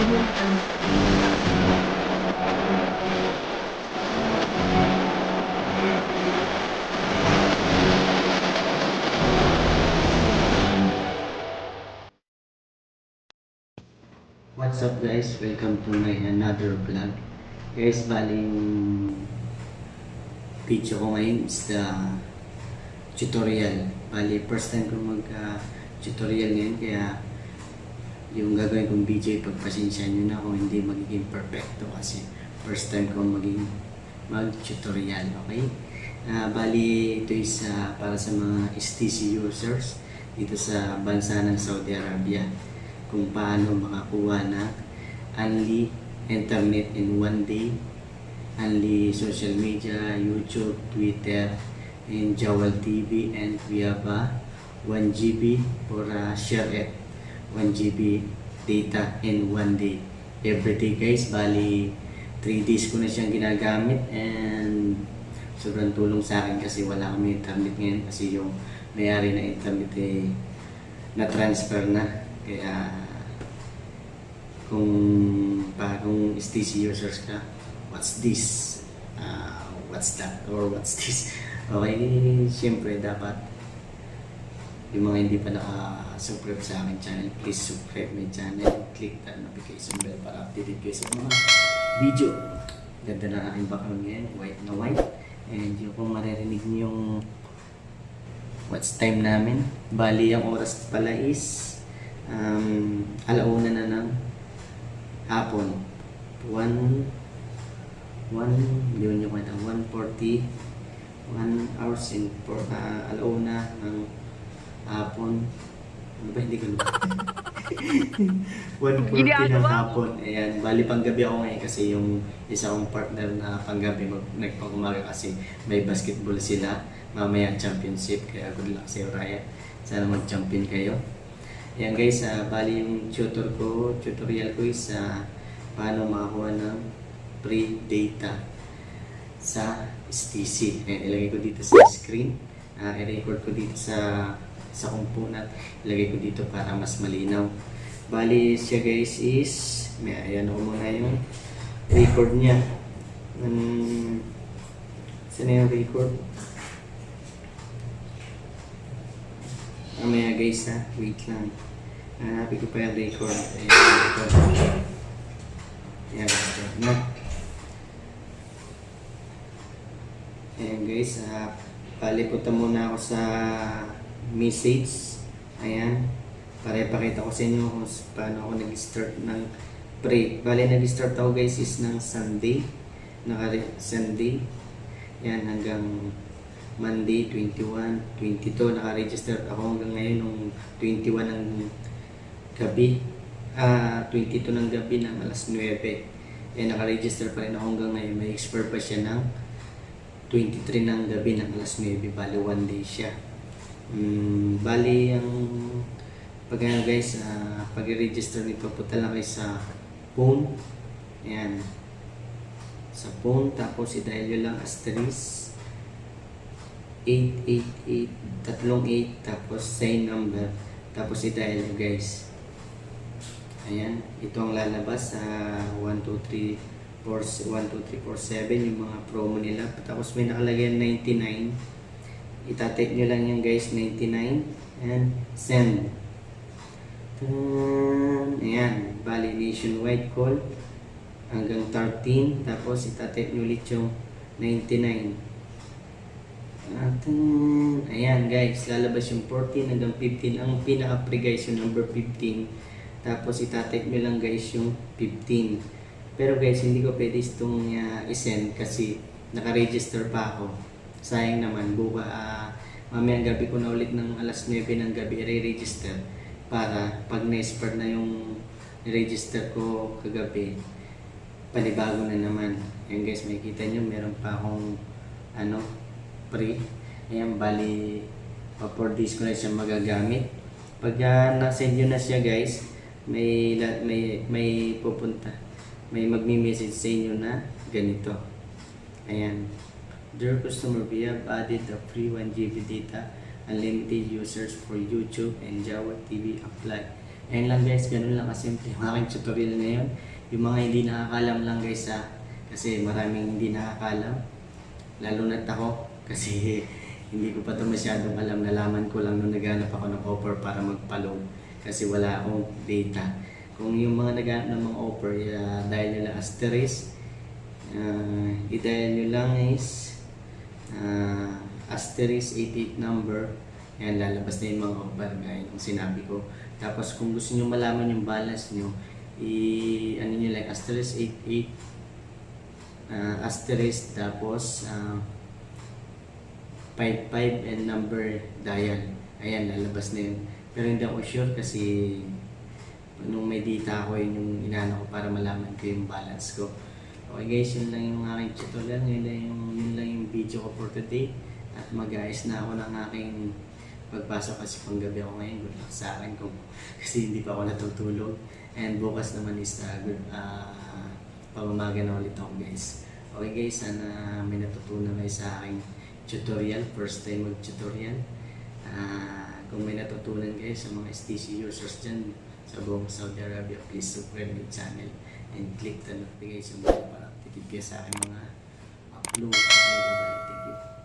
What's up guys? Welcome to my another vlog. Guys, baling video ko ngayon is the tutorial. Bali, first time ko mag ah, tutorial ngayon kaya yung gagawin kong video pagpasensya nyo na kung hindi magiging perfecto kasi first time ko maging mag-tutorial, okay? Ah, bali, ito is ah, para sa mga STC users dito sa bansa ng Saudi Arabia kung paano makakuha ng only internet in one day, only social media, YouTube, Twitter, and Jawal TV, and we have a 1 GB for uh, share it, 1 GB data in one day. Every day guys, bali 3 days ko na siyang ginagamit and sobrang tulong sa akin kasi wala kami internet ngayon kasi yung mayari na internet eh na-transfer na. Kaya kung bagong STC users ka, what's this? Uh, what's that? Or what's this? Okay, siyempre dapat yung mga hindi pa naka-subscribe sa akin channel, please subscribe my channel, click the notification bell para updated kayo sa mga video. Ganda na aking background ngayon, white na white. And yung kung maririnig niyo yung what's time namin. Bali, ang oras pala is um, alauna na ng hapon. 1 1 yun yung kwenta 1.40 1 hours in for uh, alauna ng hapon. Ano ba hindi ko 1.40 ng hapon. Ayan bali panggabi ako ngayon kasi yung isa kong partner na panggabi mag, nagpangumaga kasi may basketball sila. Mamaya championship kaya good luck sa iyo Raya sana mag-champion kayo. Ayan guys, ah, bali yung tutor ko, tutorial ko is ah, paano makakuha ng free data sa STC. Ayan, ilagay ko dito sa screen. Ah, i-record ko dito sa sa kumpunat. Ilagay ko dito para mas malinaw. Bali siya guys is, may ayan ako muna yung record niya. Um, saan yung record? Mamaya guys ha, wait lang. Hanapin ko pa yung record. Ayan, record. Ayan, record na. Ayan guys, uh, bali punta muna ako sa message. Ayan, para ipakita ko sa inyo kung paano ako nag-start ng pre. Bali nag-start ako guys is ng Sunday. Naka Sunday. Yan hanggang Monday 21, 22 naka-register ako hanggang ngayon nung 21 ng gabi. Ah, 22 ng gabi ng alas 9. Eh naka-register pa rin ako hanggang ngayon. May expire pa siya ng 23 ng gabi ng alas 9. Bali one day siya. Mm, bali ang pag ano guys, ah, pag-register nito punta lang sa phone. Ayan. Sa phone tapos i-dial nyo lang asterisk 888 tatlong 8 tapos sign number tapos i-dial guys ayan ito ang lalabas sa 1, 2, 3 4, 1, 2, 3, 4, 7 yung mga promo nila tapos may nakalagay na 99 itatype nyo lang yan guys 99 and send Tan, ayan bali nationwide call hanggang 13 tapos itatype nyo ulit yung 99 Atin. Ayan guys, lalabas yung 14 hanggang 15. Ang pinaka-pre guys yung number 15. Tapos itatype nyo lang guys yung 15. Pero guys, hindi ko pwede itong uh, isend kasi naka-register pa ako. Sayang naman, buka, mamayang gabi ko na ulit ng alas 9 ng gabi i-register para pag na-expire na yung register ko kagabi, panibago na naman. Ayan guys, makikita nyo, meron pa akong ano, free. Ayan, bali, pa 4 days ko na siya magagamit. Pag uh, na-send nyo na siya guys, may, may, may pupunta. May magmi-message sa inyo na ganito. Ayan. Dear customer, we have added the free 1 GB data unlimited users for YouTube and Java TV apply. Ayan lang guys, ganun lang kasimple yung aking tutorial ngayon. Yung mga hindi nakakalam lang guys ha, kasi maraming hindi nakakalam. Lalo na ako, kasi hindi ko pa ito masyadong alam. Nalaman ko lang nung naghanap ako ng offer para magpalong kasi wala akong data. Kung yung mga naghanap ng mga offer, uh, dahil nila asterisk, uh, i-dial nyo lang is uh, asterisk 88 number. Yan lalabas na yung mga offer gaya ng sinabi ko. Tapos kung gusto nyo malaman yung balance nyo i ano nyo like asterisk 88 uh, asterisk tapos uh, 55 and number dial. Ayan lalabas na yun. Pero hindi ako sure kasi nung may data ako yun yung inano ko para malaman ko yung balance ko Okay guys, yun lang yung aking tutorial. Yun lang yung, yun lang yung video ko for today. At mag-ayos na ako ng aking pagpasok kasi panggabi ako ngayon. Good luck sa akin kung kasi hindi pa ako natutulog. And bukas naman is uh, good, uh, pamamaga na ulit ako guys. Okay guys, sana may natutunan kayo sa aking tutorial. First time mag-tutorial. Ah, kung may natutunan kayo sa mga STC users dyan sa buong Saudi Arabia, please subscribe my channel and click the notification bell para updated kayo sa aking mga upload. Thank you.